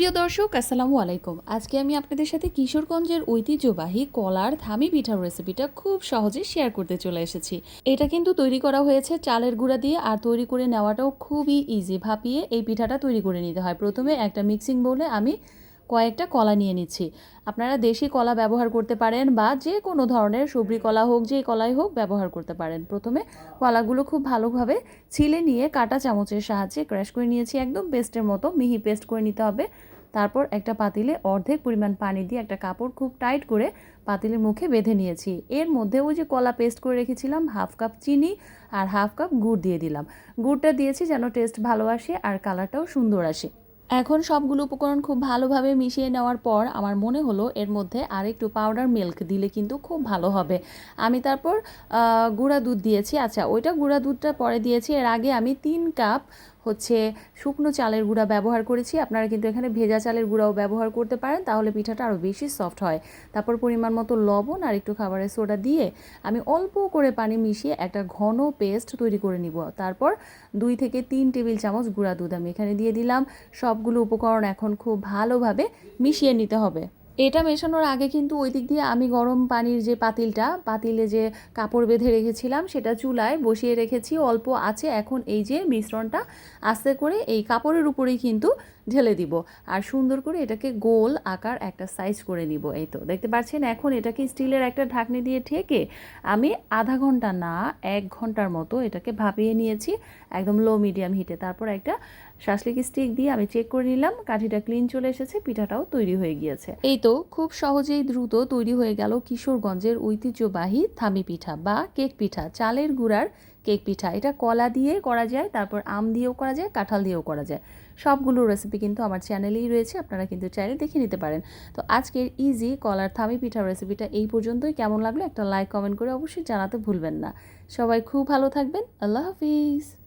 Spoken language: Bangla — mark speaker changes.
Speaker 1: সুপ্রিয় দর্শক, আসসালামু আলাইকুম। আজকে আমি আপনাদের সাথে কিশোরগঞ্জের ঐতিহ্যবাহী কলার থামি পিঠার রেসিপিটা খুব সহজে শেয়ার করতে চলে এসেছি। এটা কিন্তু তৈরি করা হয়েছে চালের গুঁড়া দিয়ে আর তৈরি করে নেওয়াটাও খুবই ইজি ভাপিয়ে এই পিঠাটা তৈরি করে নিতে হয়। প্রথমে একটা মিক্সিং বোলে আমি কয়েকটা কলা নিয়ে নিচ্ছি। আপনারা দেশি কলা ব্যবহার করতে পারেন বা যে কোনো ধরনের সবরি কলা হোক যে কলাই হোক ব্যবহার করতে পারেন। প্রথমে কলাগুলো খুব ভালোভাবে ছিলে নিয়ে কাটা চামচের সাহায্যে ক্র্যাশ করে নিয়েছি। একদম পেস্টের মতো মিহি পেস্ট করে নিতে হবে। তারপর একটা পাতিলে অর্ধেক পরিমাণ পানি দিয়ে একটা কাপড় খুব টাইট করে পাতিলের মুখে বেঁধে নিয়েছি। এর মধ্যে ওই যে কলা পেস্ট করে রেখেছিলাম, হাফ কাপ চিনি আর হাফ কাপ গুড় দিয়ে দিলাম। গুড়টা দিয়েছি যেন টেস্ট ভালো আসে আর কালারটাও সুন্দর আসে। এখন সবগুলো উপকরণ খুব ভালোভাবে মিশিয়ে নেওয়ার পর আমার মনে হলো এর মধ্যে আর একটু পাউডার মিল্ক দিলে কিন্তু খুব ভালো হবে। আমি তারপর গুঁড়া দুধ দিয়েছি। আচ্ছা ওইটা গুঁড়া দুধটা পরে দিয়েছি। এর আগে আমি তিন কাপ হচ্ছে শুকনো চালের গুঁড়া ব্যবহার করেছি। আপনারা কিন্তু এখানে ভেজা চালের গুঁড়াও ব্যবহার করতে পারেন, তাহলে পিঠাটা আরও বেশি সফট হয়। তারপর পরিমাণ মতো লবণ আর একটু খাবারের সোডা দিয়ে আমি অল্প করে পানি মিশিয়ে একটা ঘন পেস্ট তৈরি করে নিব। তারপর দুই থেকে তিন টেবিল চামচ গুঁড়া দুধ আমি এখানে দিয়ে দিলাম। সবগুলো উপকরণ এখন খুব ভালোভাবে মিশিয়ে নিতে হবে। এটা মেশানোর আগে কিন্তু ওই দিক দিয়ে আমি গরম পানির যে পাতিলটা, পাতিলে যে কাপড় বেঁধে রেখেছিলাম সেটা চুলায় বসিয়ে রেখেছি, অল্প আছে। এখন এই যে মিশ্রণটা, আস্তে করে এই কাপড়ের উপরেই কিন্তু ঢেলে দিব। আর সুন্দর করে এটাকে গোল আকার একটা সাইজ করে নিব। এই তো, দেখতে পাচ্ছেন? এখন এটাকে স্টিলের একটা ঢাকনি দিয়ে ঠেকে আমি আধা ঘণ্টা না, এক ঘণ্টার মতো এটাকে ভাপিয়ে নিয়েছি একদম লো মিডিয়াম হিটে তারপর একটা শাসলিক স্টিক দিয়ে আমি চেক করে নিলাম, কাঠিটা ক্লিন চলে এসেছে, পিঠাটাও তৈরি হয়ে গিয়েছে। এই তো, খুব সহজেই দ্রুত তৈরি হয়ে গেল কিশোরগঞ্জের ঐতিহ্যবাহী থামি পিঠা বা কেক পিঠা। চালের গুঁড়ার কেক পিঠা। এটা কলা দিয়ে করা যায়, তারপর আম দিয়েও করা যায়, কাঁঠাল দিয়েও করা যায়। সবগুলো রেসিপি কিন্তু আমার চ্যানেলেই রয়েছে, আপনারা কিন্তু চাইলে দেখে নিতে পারেন। তো আজকের ইজি কলার থামি পিঠা রেসিপিটা এই পর্যন্তই। কেমন লাগল একটা লাইক কমেন্ট করে অবশ্যই জানাতে ভুলবেন না। সবাই খুব ভালো থাকবেন। আল্লাহ হাফিজ।